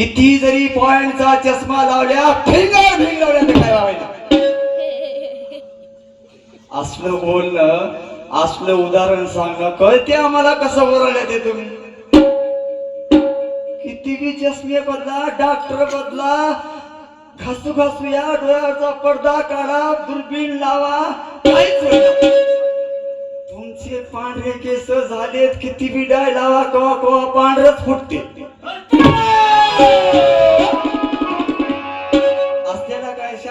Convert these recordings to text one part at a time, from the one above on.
किती जरी पॉइंटचा चष्मा लावल्या फिंगर भिंग लावल्या तर काय लावायला असलं बोलणं असलं उदाहरण सांगणं कळते आम्हाला कसं बोलायला ते तुम्ही? किती बी चष्मे बदला डॉक्टर बदला घासू घासू या डोळ्याचा पडदा काढा दुर्बीण लावा काहीच तुमचे पांढरे केस झालेत किती बी डाय लावा कवा कवा पांढरच फुटते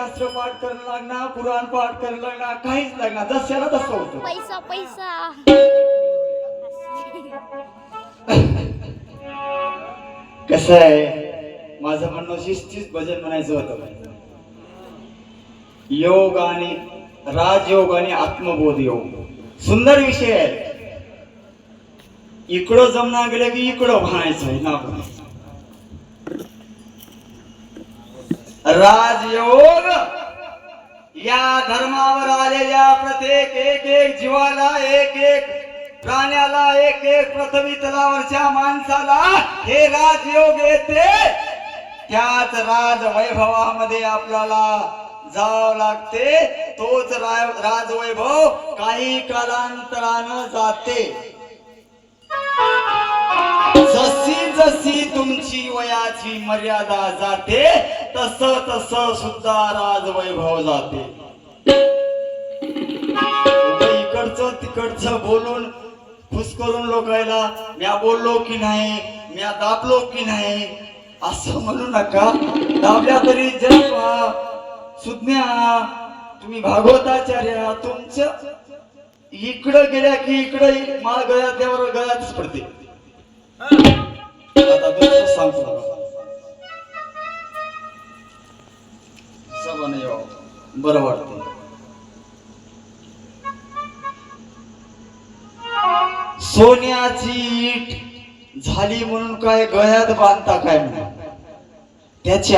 शास्त्र पाठ करणं लागणार पुराण पाठ करणं लागणार काहीच लागणार जशाला तसं होतं. पैसा पैसा. कसं आहे? माझं म्हणणं शिस्तीच भजन म्हणायचं होतं. योग आणि राजयोग आणि आत्मबोध योग. सुंदर विषय आहे. इकडं जमना गेलं की इकडं म्हणायचं आहे. राजयोग या धर्मावर आलेल्या प्रत्येक एक एक जीवाला एक एक प्राण्याला एक एक पृथ्वी तलावरच्या माणसाला हे राजयोग येते. त्याच राज वैभवामध्ये आपल्याला जावं लागते. तोच राजवैभव काही कालांतरानं जाते. जशी जशी तुमची वयाची मर्यादा जाते तस तस सुद्धा राजवैभव जाते. इकडचं तिकडचं बोलून खुश करून लोकायला म्या बोललो की नाही म्या दाबलो की नाही असं म्हणू नका. दाबल्या तरी जय व्हा सुज्ञा तुम्ही भागवताचार्य तुमचं इकडं गेल्या की इकडं माळ गळ्यात त्यावर गळ्यातच पडते. आता दुसरं सांगतो बघा. यावं. बरं वाटतं सोन्याची ईट झाली म्हणून काय गळ्यात बांधता काय म्हणून त्याची